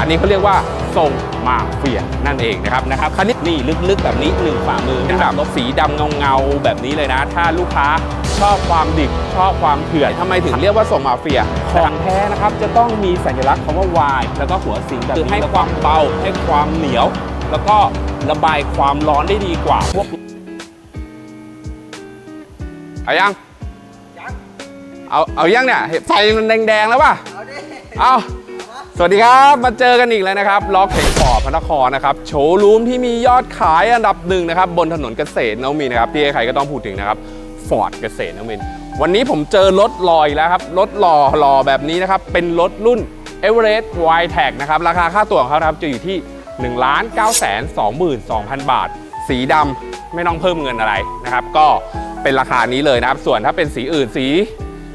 อันนี้เขาเรียกว่าทรงมาเฟียนั่นเองนะครับนะครับคันนี้นี่ลึกๆแบบนี้หนึ่งฝ่ามือเป็นแบบรถสีดำเงาๆแบบนี้เลยนะ ถ้าลูกค้าชอบความดิบชอบความเถื่อนทำไมถึงเรียกว่าทรงมาเฟียของแท้นะครับจะต้องมีสัญลักษณ์คำว่าวายแล้วก็หัวสิงแบบนี้ให้ความเบาให้ความเหนียว แล้วก็ระบายความร้อนได้ดีกว่าพวกเอายัง เอา เอายังเนี่ยเห็นไฟมันแดงๆแล้วป่ะ เอาดิเอา สวัสดีครับ มาเจอกันอีกแล้วนะครับล็อกเข็งฟอร์ดพระนครนะครับโชว์รูมที่มียอดขายอันดับหนึ่งนะครับบนถนนเกษตรนวมินนะครับที่ใครก็ต้องพูดถึงนะครับฟอร์ดเกษตรนวมินวันนี้ผมเจอรถลอยแล้วครับรถหล่อหล่อแบบนี้นะครับเป็นรถรุ่น e v e r e s t y t a g นะครับราคาค่าตัวของเขาครับจะอยู่ที่ 1 9 2 2 2 0 0 0 บาท สีดำไม่ต้องเพิ่มเงินอะไรนะครับก็เป็นราคานี้เลยนะครับส่วนถ้าเป็นสีอื่นสี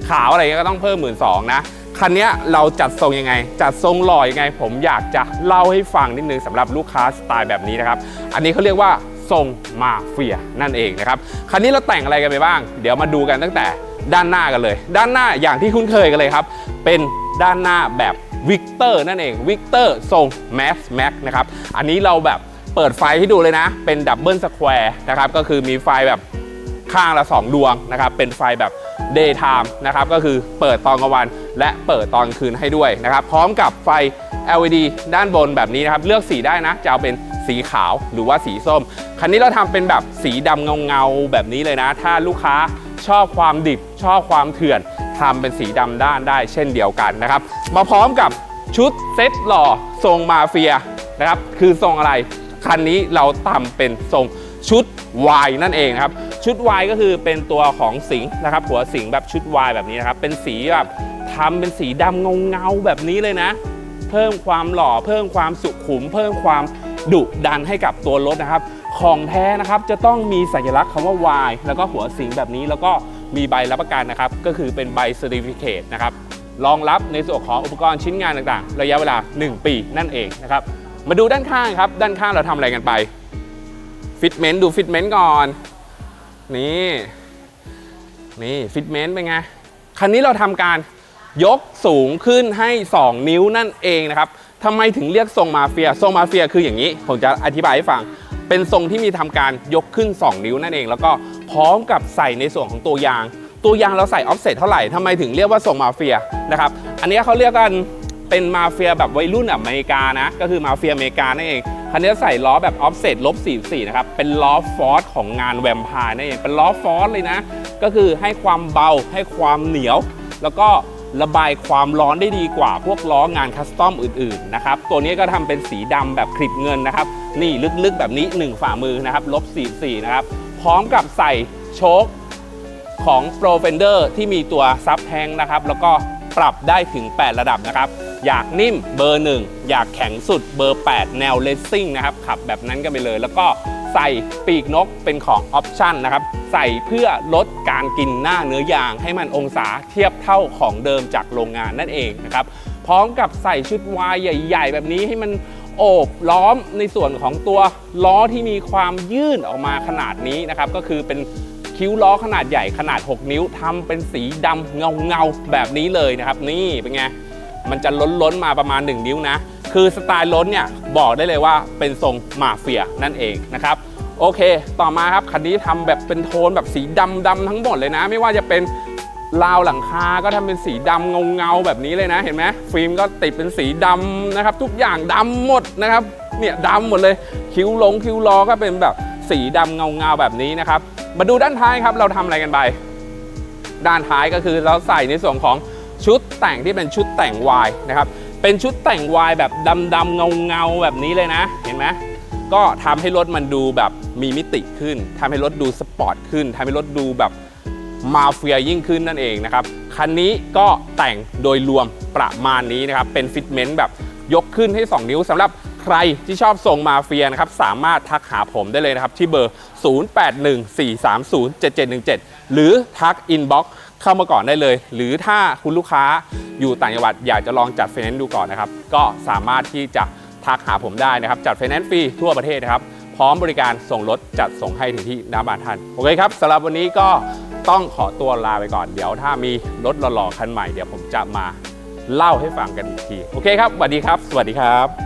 ขาวอะไรเงี้ยก็ต้องเพิ่มหมื่นสองนะ คันนี้เราจัดทรงยังไง จัดทรงหล่อยังไง ผมอยากจะเล่าให้ฟังนิดนึงสำหรับลูกค้าสไตล์แบบนี้นะครับ อันนี้เขาเรียกว่าทรงมาเฟียนั่นเองนะครับ คันนี้เราแต่งอะไรกันไปบ้าง เดี๋ยวมาดูกันตั้งแต่ด้านหน้ากันเลย ด้านหน้าอย่างที่คุ้นเคยกันเลยครับ เป็นด้านหน้าแบบวิกเตอร์นั่นเองวิกเตอร์ทรงแมสแม็กนะครับ อันนี้เราแบบเปิดไฟให้ดูเลยนะ เป็นดับเบิลสแควร์นะครับ ก็คือมีไฟแบบ ข้างละ 2 ดวงนะครับ เป็นไฟแบบ daytime นะครับ ก็คือเปิดตอนกลางวัน และเปิดตอนกลางคืนให้ด้วยนะครับ พร้อมกับไฟ LED ด้านบนแบบนี้นะครับ เลือกสีได้นะ จะเอาเป็นสีขาวหรือว่าสีส้ม คันนี้เราทำเป็นแบบสีดำเงาๆแบบนี้เลยนะ ถ้าลูกค้าชอบความดิบ ชอบความเถื่อนทำเป็นสีดำด้านได้เช่นเดียวกันนะครับ มาพร้อมกับชุดเซ็ตหล่อทรงมาเฟียนะครับ คือทรงอะไร คันนี้เราทำเป็นทรงชุด Y นั่นเองครับ ชุด Y ก็คือเป็นตัวของสิงห์นะครับ หัวสิงห์แบบชุด Y แบบนี้นะครับ เป็นสีแบบทำเป็นสีดำเงาเงาๆแบบนี้เลยนะ เพิ่มความหล่อ เพิ่มความสุขุม เพิ่มความดุดันให้กับตัวรถนะครับ ของแท้นะครับจะต้องมีสัญลักษณ์คำว่า Y แล้วก็หัวสิงห์แบบนี้แล้วก็มีใบรับประกันนะครับ ก็คือเป็นใบ Certificate นะครับรองรับในส่วนของอุปกรณ์ชิ้นงานต่างๆ ระยะเวลา 1 ปีนั่นเองนะครับ มาดูด้านข้างครับ ด้านข้างเราทำอะไรกันไป ฟิตเมนต์ดูฟิตเมนต์ก่อน นี่ นี่ฟิตเมนต์เป็นไง คันนี้เราทำการยกสูงขึ้นให้ 2 นิ้วนั่นเองนะครับทำไมถึงเรียกทรงมาเฟีย ทรงมาเฟียคืออย่างนี้ ผมจะอธิบายให้ฟัง เป็นทรงที่มีทำการยกขึ้น 2 นิ้วนั่นเอง แล้วก็พร้อมกับใส่ในส่วนของตัวยาง ตัวยางเราใส่ออฟเซ็ตเท่าไหร่ทำไมถึงเรียกว่าทรงมาเฟียนะครับ อันนี้เขาเรียกกันเป็นมาเฟียแบบวัยรุ่นอเมริกานะ ก็คือมาเฟียอเมริกานั่นเอง คันนี้ใส่ล้อแบบออฟเซ็ตลบ44นะครับ เป็นล้อฟอร์สของงานแวมพร์นั่นเอง เป็นล้อฟอร์สเลยนะ ก็คือให้ความเบา ให้ความเหนียว แล้วก็ระบายความร้อนได้ดีกว่าพวกล้องานคัสตอมอื่นๆนะครับ ตัวนี้ก็ทำเป็นสีดำแบบคลิปเงินนะครับ นี่ลึกๆแบบนี้ 1 ฝ่ามือนะครับลบ44นะครับ พร้อมกับใส่โชคของ Pro Fender ที่มีตัวซับแทงนะครับ แล้วก็ปรับได้ถึง 8 ระดับนะครับ อยากนิ่มเบอร์ 1 อยากแข็งสุดเบอร์ 8 แนวเลสซิ่งนะครับ ขับแบบนั้นกันไปเลย แล้วก็ใส่ปีกนกเป็นของออปชั่นนะครับ ใส่เพื่อลดการกินหน้าเนื้อยาง ให้มันองศาเทียบเท่าของเดิมจากโรงงานนั่นเองนะครับพร้อมกับใส่ชุดวายใหญ่ ๆ แบบนี้ให้มันโอบล้อมในส่วนของตัวล้อที่มีความยื่นออกมาขนาดนี้นะครับ ก็คือเป็นคิ้วล้อขนาดใหญ่ขนาด 6 นิ้วทำเป็นสีดำเงาเงาๆแบบนี้เลยนะครับ นี่เป็นไง มันจะล้นล้นๆมาประมาณ 1 นิ้วนะ คือสไตล์ล้นเนี่ยบอกได้เลยว่าเป็นทรงมาเฟียนั่นเองนะครับโอเค ต่อมาครับคันนี้ทำแบบเป็นโทนแบบสีดำดำทั้งหมดเลยนะ ไม่ว่าจะเป็นราวหลังคาก็ทำเป็นสีดำเงาเงาๆแบบนี้เลยนะ เห็นไหมฟิล์มก็ติดเป็นสีดำนะครับ ทุกอย่างดำหมดนะครับเนี่ยดำหมดเลยคิ้วลงคิ้วล้อก็เป็นแบบสีดำเงาเงาๆแบบนี้นะครับ มาดูด้านท้ายครับเราทำอะไรกันไป ด้านท้ายก็คือเราใส่ในส่วนของ ชุดแต่งที่เป็นชุดแต่งวายนะครับ เป็นชุดแต่งวายแบบดำๆเงาๆแบบนี้เลยนะ เห็นไหมก็ทำให้รถมันดูแบบมีมิติขึ้นทำให้รถดูสปอร์ตขึ้นทำให้รถดูแบบมาเฟียยิ่งขึ้นนั่นเองนะครับ คันนี้ก็แต่งโดยรวมประมาณนี้นะครับ เป็นฟิตเมนต์แบบยกขึ้นให้ 2 นิ้วสำหรับใครที่ชอบทรงมาเฟียนะครับ สามารถทักหาผมได้เลยนะครับ ที่เบอร์ 0814307717 หรือทักอินบ็อก เข้ามาก่อนได้เลย หรือถ้าคุณลูกค้าอยู่ต่างจังหวัดอยากจะลองจัดไฟแนนซ์ดูก่อนนะครับ ก็สามารถที่จะทักหาผมได้นะครับ จัดไฟแนนซ์ฟรีทั่วประเทศนะครับ พร้อมบริการส่งรถจัดส่งให้ถึงที่หน้าบ้านท่านโอเคครับสำหรับวันนี้ก็ต้องขอตัวลาไปก่อนเดี๋ยวถ้ามีรถหล่อๆคันใหม่เดี๋ยวผมจะมาเล่าให้ฟังกันอีกที โอเคครับสวัสดีครับ สวัสดีครับ